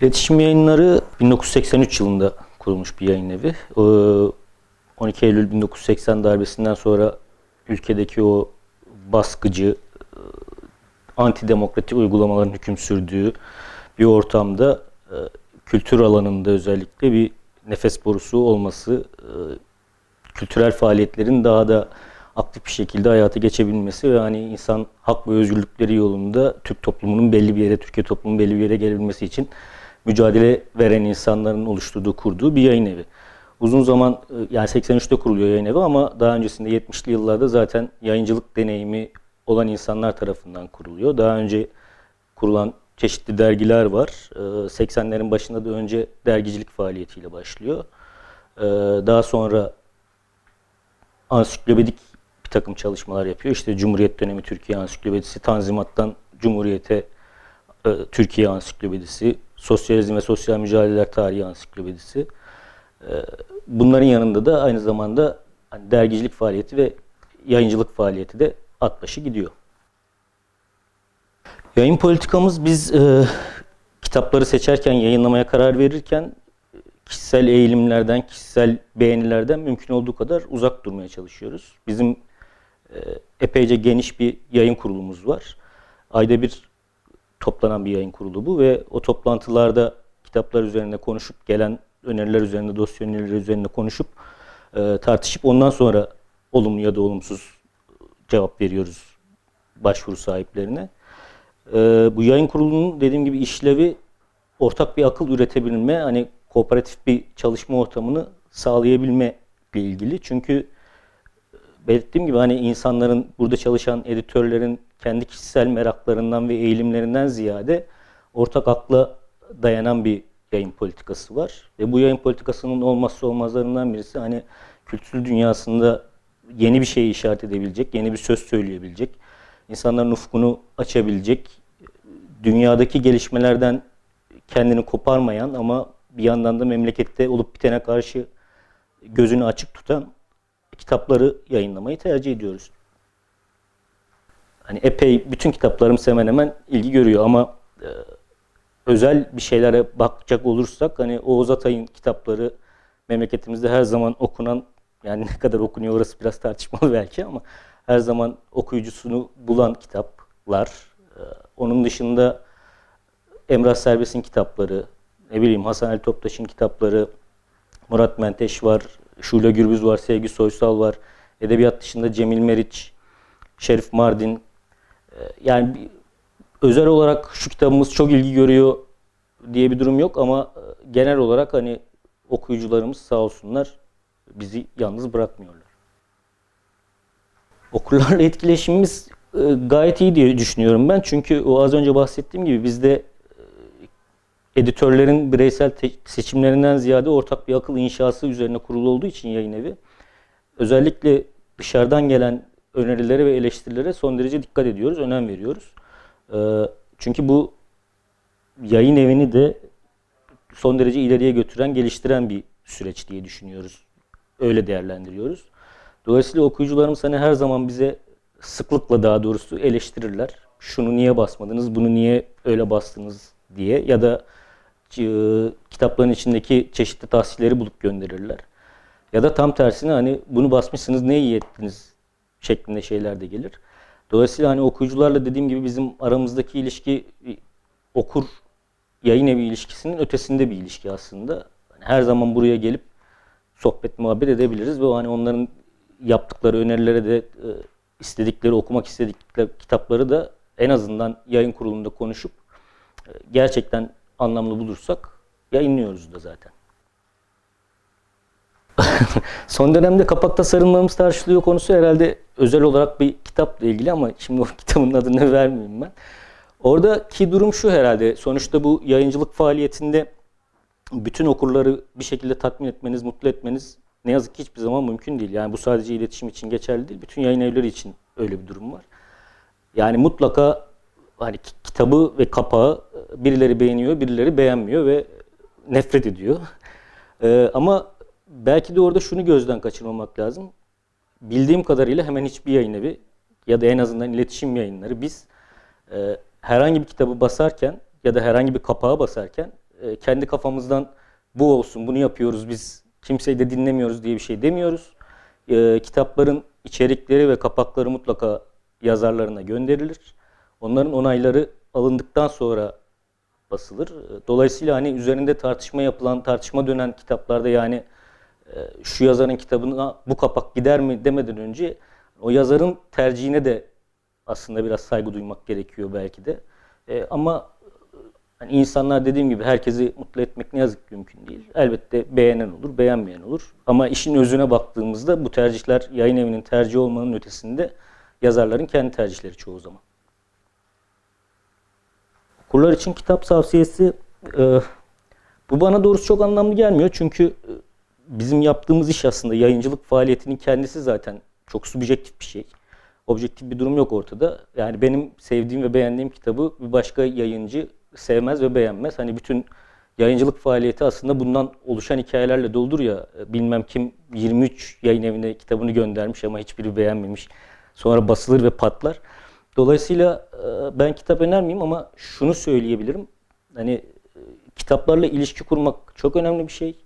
İletişim Yayınları 1983 yılında kurulmuş bir yayın evi. Ee, 12 Eylül 1980 darbesinden sonra ülkedeki o baskıcı, e, antidemokratik uygulamaların hüküm sürdüğü bir ortamda e, kültür alanında özellikle bir nefes borusu olması, e, kültürel faaliyetlerin daha da aktif bir şekilde hayata geçebilmesi ve hani insan hak ve özgürlükleri yolunda Türk toplumunun belli bir yere, Türkiye toplumunun belli bir yere gelebilmesi için mücadele veren insanların oluşturduğu, kurduğu bir yayın evi. Uzun zaman e, yani 83'te kuruluyor yayın evi ama daha öncesinde 70'li yıllarda zaten yayıncılık deneyimi olan insanlar tarafından kuruluyor. Daha önce kurulan çeşitli dergiler var. Ee, 80'lerin başında da önce dergicilik faaliyetiyle başlıyor. Ee, Daha sonra ansiklopedik bir takım çalışmalar yapıyor. İşte Cumhuriyet dönemi Türkiye ansiklopedisi, Tanzimat'tan Cumhuriyete e, Türkiye ansiklopedisi, Sosyalizm ve Sosyal Mücadeleler Tarihi ansiklopedisi. E, Bunların yanında da aynı zamanda hani dergicilik faaliyeti ve yayıncılık faaliyeti de at başı gidiyor. Yayın politikamız biz e, kitapları seçerken, yayınlamaya karar verirken kişisel eğilimlerden, kişisel beğenilerden mümkün olduğu kadar uzak durmaya çalışıyoruz. Bizim e, epeyce geniş bir yayın kurulumuz var. Ayda bir toplanan bir yayın kurulu bu ve o toplantılarda kitaplar üzerinde konuşup gelen öneriler üzerinde, dosya önerileri üzerinde konuşup e, tartışıp ondan sonra olumlu ya da olumsuz cevap veriyoruz başvuru sahiplerine. Ee, bu yayın kurulunun dediğim gibi işlevi ortak bir akıl üretebilme, hani kooperatif bir çalışma ortamını sağlayabilme ile ilgili. Çünkü e, belirttiğim gibi hani insanların burada çalışan editörlerin kendi kişisel meraklarından ve eğilimlerinden ziyade ortak akla dayanan bir yayın politikası var. Ve bu yayın politikasının olmazsa olmazlarından birisi hani kültür dünyasında yeni bir şeyi işaret edebilecek, yeni bir söz söyleyebilecek, insanların ufkunu açabilecek, dünyadaki gelişmelerden kendini koparmayan ama bir yandan da memlekette olup bitene karşı gözünü açık tutan kitapları yayınlamayı tercih ediyoruz. Hani epey bütün kitaplarımız hemen hemen ilgi görüyor ama e, özel bir şeylere bakacak olursak hani Oğuz Atay'ın kitapları memleketimizde her zaman okunan yani ne kadar okunuyor orası biraz tartışmalı belki ama her zaman okuyucusunu bulan kitaplar. Ee, Onun dışında Emrah Serbest'in kitapları, ne bileyim Hasan Ali Toptaş'ın kitapları, Murat Menteş var, Şule Gürbüz var, Sevgi Soysal var. Edebiyat dışında Cemil Meriç, Şerif Mardin. Ee, Yani özel olarak şu kitabımız çok ilgi görüyor diye bir durum yok ama e, genel olarak hani okuyucularımız sağ olsunlar bizi yalnız bırakmıyorlar. Okurlarla etkileşimimiz e, gayet iyi diye düşünüyorum ben. Çünkü o az önce bahsettiğim gibi bizde editörlerin bireysel seçimlerinden ziyade ortak bir akıl inşası üzerine kurulu olduğu için yayın evi özellikle dışarıdan gelen önerilere ve eleştirilere son derece dikkat ediyoruz, önem veriyoruz. E, Çünkü bu yayın evini de son derece ileriye götüren, geliştiren bir süreç diye düşünüyoruz. Öyle değerlendiriyoruz. Dolayısıyla okuyucularımız hani her zaman bize sıklıkla daha doğrusu eleştirirler. Şunu niye basmadınız, bunu niye öyle bastınız diye ya da kitapların içindeki çeşitli tahsilleri bulup gönderirler. Ya da tam tersine hani bunu basmışsınız ne iyi ettiniz şeklinde şeyler de gelir. Dolayısıyla hani okuyucularla dediğim gibi bizim aramızdaki ilişki e, okur yayın evi ilişkisinin ötesinde bir ilişki aslında. Hani her zaman buraya gelip sohbet muhabbet edebiliriz ve hani onların yaptıkları önerilere de e, istedikleri okumak istedikleri kitapları da en azından yayın kurulunda konuşup e, gerçekten anlamlı bulursak yayınlıyoruz da zaten. Son dönemde kapak tasarımlarımız tartışılıyor konusu herhalde özel olarak bir kitapla ilgili ama şimdi o kitabın adını vermeyeyim ben. Oradaki durum şu herhalde. Sonuçta bu yayıncılık faaliyetinde bütün okurları bir şekilde tatmin etmeniz, mutlu etmeniz ne yazık ki hiçbir zaman mümkün değil. Yani bu sadece iletişim için geçerli değil. Bütün yayın evleri için öyle bir durum var. Yani mutlaka hani ki- kitabı ve kapağı birileri beğeniyor, birileri beğenmiyor ve nefret ediyor. Ee, ama belki de orada şunu gözden kaçırmamak lazım. Bildiğim kadarıyla hemen hiçbir yayın evi ya da en azından iletişim yayınları biz e, herhangi bir kitabı basarken ya da herhangi bir kapağı basarken e, kendi kafamızdan bu olsun, bunu yapıyoruz, biz kimseyi de dinlemiyoruz diye bir şey demiyoruz. E, kitapların içerikleri ve kapakları mutlaka yazarlarına gönderilir. Onların onayları alındıktan sonra basılır. E, Dolayısıyla hani üzerinde tartışma yapılan, tartışma dönen kitaplarda yani e, şu yazarın kitabına bu kapak gider mi demeden önce o yazarın tercihine de aslında biraz saygı duymak gerekiyor belki de. E, ama hani insanlar dediğim gibi herkesi mutlu etmek ne yazık ki mümkün değil. Elbette beğenen olur, beğenmeyen olur. Ama işin özüne baktığımızda bu tercihler yayın evinin tercihi olmanın ötesinde yazarların kendi tercihleri çoğu zaman. Okurlar için kitap tavsiyesi e, bu bana doğrusu çok anlamlı gelmiyor. Çünkü e, bizim yaptığımız iş aslında yayıncılık faaliyetinin kendisi zaten çok subjektif bir şey. Objektif bir durum yok ortada. Yani benim sevdiğim ve beğendiğim kitabı bir başka yayıncı sevmez ve beğenmez. Hani bütün yayıncılık faaliyeti aslında bundan oluşan hikayelerle doldur ya. E, Bilmem kim 23 yayın evine kitabını göndermiş ama hiçbiri beğenmemiş. Sonra basılır ve patlar. Dolayısıyla e, ben kitap önermeyeyim ama şunu söyleyebilirim. Hani e, kitaplarla ilişki kurmak çok önemli bir şey.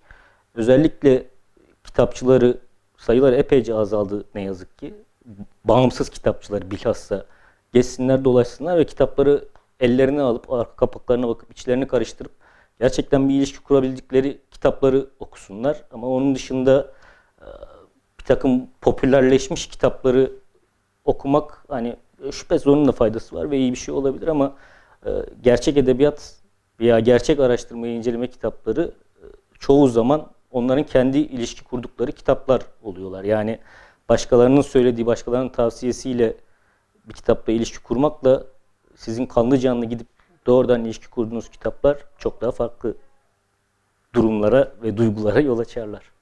Özellikle kitapçıları sayıları epeyce azaldı ne yazık ki. Bağımsız kitapçılar bilhassa geçsinler dolaşsınlar ve kitapları ellerine alıp arka kapaklarına bakıp içlerini karıştırıp gerçekten bir ilişki kurabildikleri kitapları okusunlar. Ama onun dışında e, bir takım popülerleşmiş kitapları okumak hani şüphesiz onun da faydası var ve iyi bir şey olabilir ama e, gerçek edebiyat veya gerçek araştırmayı inceleme kitapları e, çoğu zaman onların kendi ilişki kurdukları kitaplar oluyorlar. Yani başkalarının söylediği, başkalarının tavsiyesiyle bir kitapla ilişki kurmakla sizin kanlı canlı gidip doğrudan ilişki kurduğunuz kitaplar çok daha farklı durumlara ve duygulara yol açarlar.